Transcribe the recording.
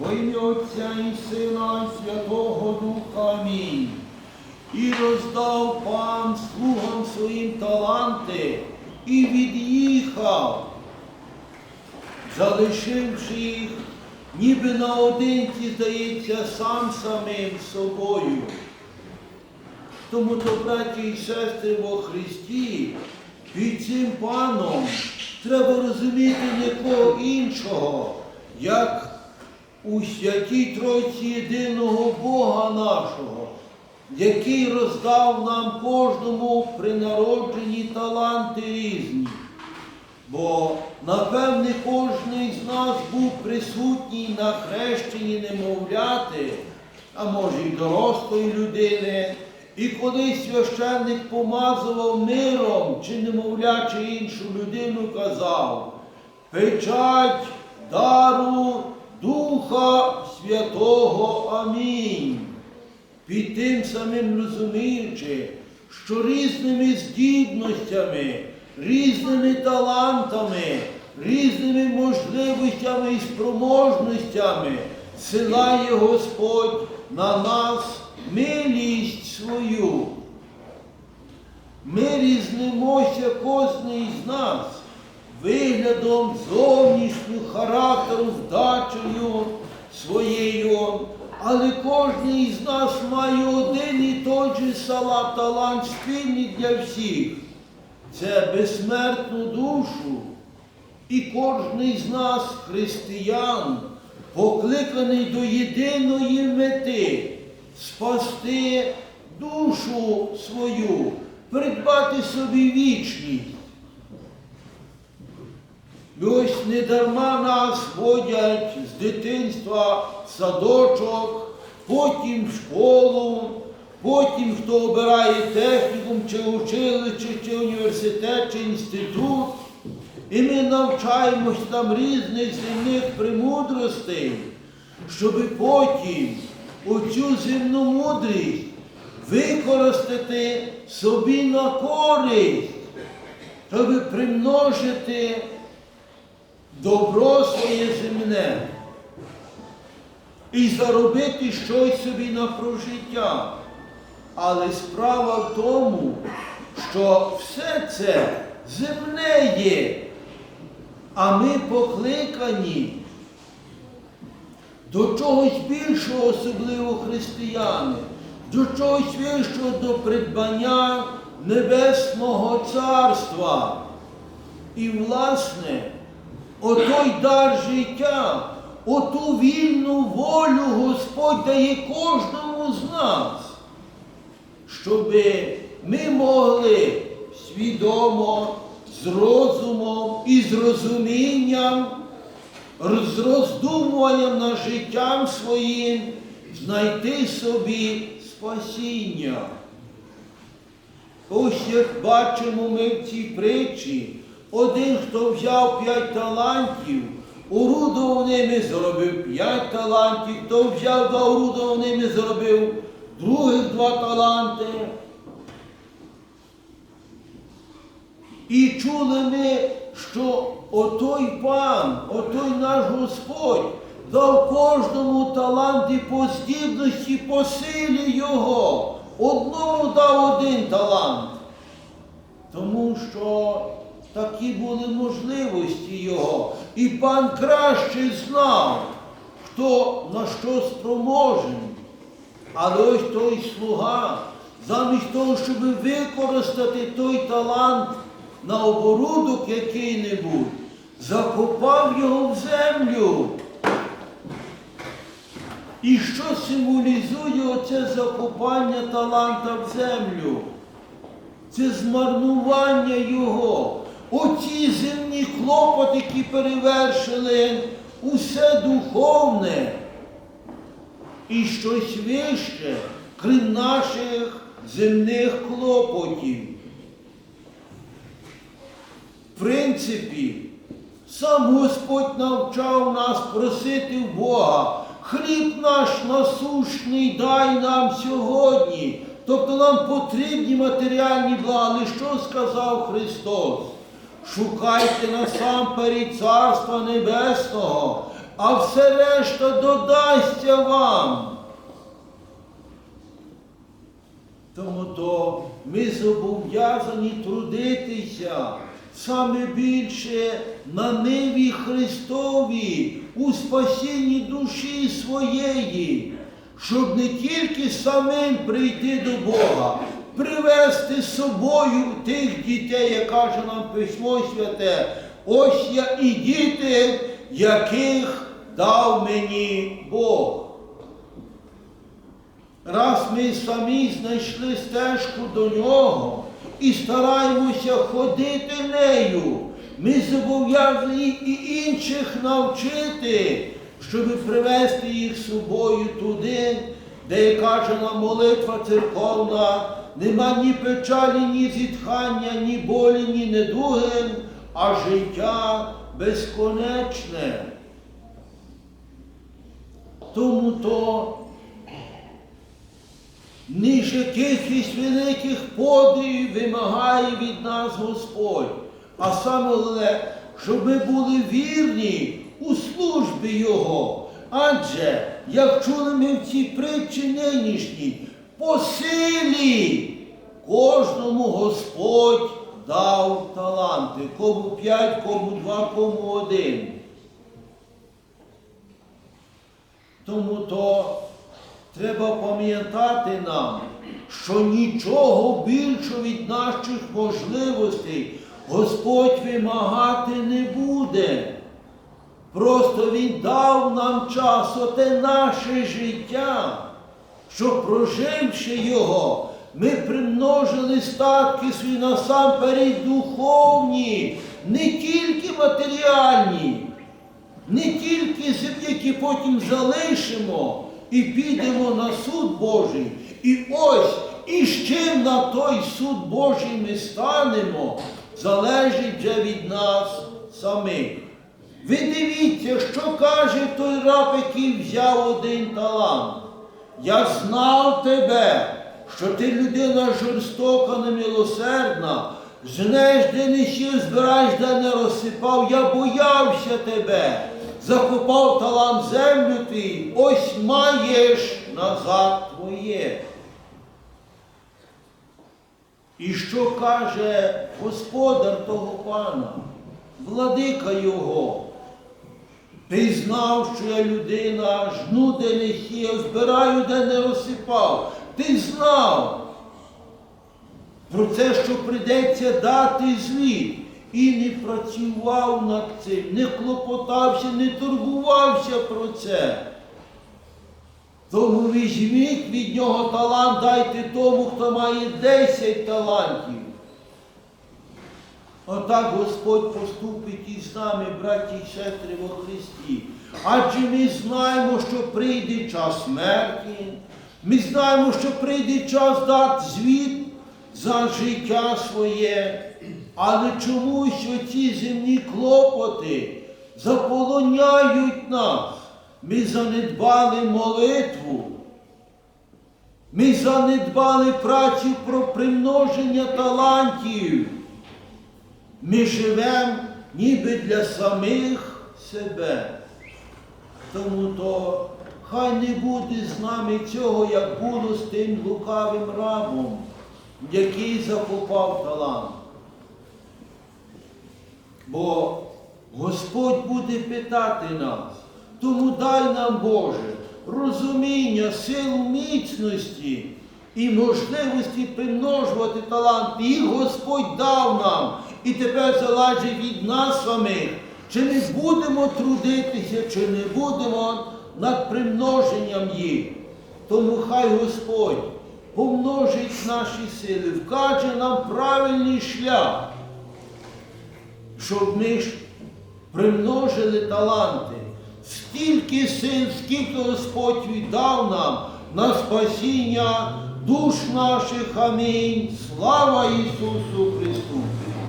Во ім'я Отця і Сина і Святого Духа Амінь. І роздав пан слугам своїм таланти і від'їхав, залишивши їх, ніби наодинці, здається, сам самим собою. Тому то, браті і сестри во Христі, під цим паном треба розуміти нікого іншого, як у святій Тройці єдиного Бога нашого, який роздав нам кожному при народженні таланти різні. Бо, напевне, кожен з нас був присутній на хрещенні немовляти, а може й дорослої людини. І коли священник помазував миром чи немовля, чи іншу людину, казав, печать дару Духа Святого Амінь. Під тим самим розуміючи, що різними здібностями, різними талантами, різними можливостями і спроможностями силає Господь на нас милість свою. Ми різнимося кожний з нас виглядом, зовнішнім характером, вдачею своєю, але кожен із нас має один і той же сала талант спільний для всіх. Це безсмертну душу. І кожен з нас, християн, покликаний до єдиної мети спасти душу свою, придбати собі вічність. Ось недарма нас водять з дитинства в садочок, потім в школу, потім хто обирає технікум, чи училище, чи університет, чи інститут. І ми навчаємось там різних земних премудростей, щоб потім оцю земну мудрість використати собі на користь, щоб примножити добро своє земне і заробити щось собі на прожиття. Але справа в тому, що все це земне є, а ми покликані до чогось більшого, особливо християни, до чогось більшого до придбання Небесного Царства. І, власне, отой дар життя, оту вільну волю Господь дає кожному з нас, щоб ми могли свідомо, з розумом і з розумінням, з роздумуванням над життям своїм знайти собі спасіння. Ось як бачимо ми в цій притчі, один, хто взяв п'ять талантів, орудував ними, заробив п'ять талантів, хто взяв два орудував ними, заробив других два таланти. І чули ми, що отой пан, отой наш Господь дав кожному талант і по здібності, по силі його. Одному дав один талант. Тому що такі були можливості його. І пан краще знав, хто на що спроможен. Але ось той слуга, замість того, щоб використати той талант на оборудок який-небудь, закопав його в землю. І що символізує оце закопання таланта в землю? Це змарнування його. Оці земні клопоти, які перевершили усе духовне і щось вище, крім наших земних клопотів. В принципі, сам Господь навчав нас просити Бога. Хліб наш насущний дай нам сьогодні. Тобто нам потрібні матеріальні блага. Але що сказав Христос? Шукайте насамперед Царства Небесного, а все решта додасться вам. Тому то ми зобов'язані трудитися саме більше на ниві Христові у спасінні душі своєї, щоб не тільки самим прийти до Бога, привести з собою тих дітей, як каже нам Письмо Святе, ось я і діти, яких дав мені Бог. Раз ми самі знайшли стежку до нього і стараємося ходити нею, ми зобов'язані і інших навчити, щоб привести їх з собою туди, де каже нам молитва церковна, нема ні печалі, ні зітхання, ні болі, ні недуги, а життя безконечне. Тому то ніж якихось великих подвигів вимагає від нас Господь. А саме головне, щоб ми були вірні у службі Його. Адже, як чули ми в цій притчі нинішній, по силі кожному Господь дав таланти, кому п'ять, кому два, кому один. Тому то треба пам'ятати нам, що нічого більшого від наших можливостей Господь вимагати не буде. Просто Він дав нам час, оте наше життя, що проживши його, ми примножили статки свої насамперед духовні, не тільки матеріальні, не тільки які потім залишимо і підемо на суд Божий. І ось і з чим на той суд Божий ми станемо, залежить вже від нас самих. Ви дивіться, що каже той раб, який взяв один талант. Я знав тебе, що ти людина жорстока, немилосердна, жнеш, де не сів, збираєш, де не розсипав. Я боявся тебе, закопав талант землю твій, ось маєш назад твоє. І що каже господар того пана, владика його? Ти знав, що я людина, жну, де не сіяв, збираю, де не розсипав. Ти знав про це, що прийдеться дати звіт. І не працював над цим, не клопотався, не турбувався про це. Тому візьміть від нього талант, дайте тому, хто має 10 талантів. Отак Господь поступить із нами, браті і сестри во Христі. Адже ми знаємо, що прийде час смерті, ми знаємо, що прийде час дати звіт за життя своє. Але чомусь оці земні клопоти заполоняють нас. Ми занедбали молитву. Ми занедбали працю про примноження талантів. Ми живемо ніби для самих себе. Тому то хай не буде з нами цього, як було з тим лукавим рабом, який закопав талант. Бо Господь буде питати нас, тому дай нам Боже розуміння, силу міцності і можливості примножувати таланти. Їх Господь дав нам. І тепер залежить від нас самих, чи ми будемо трудитися, чи не будемо над примноженням їх. Тому хай Господь помножить наші сили, вкаже нам правильний шлях, щоб ми ж примножили таланти, стільки сил, скільки Господь віддав нам на спасіння душ наших. Амінь. Слава Ісусу Христу!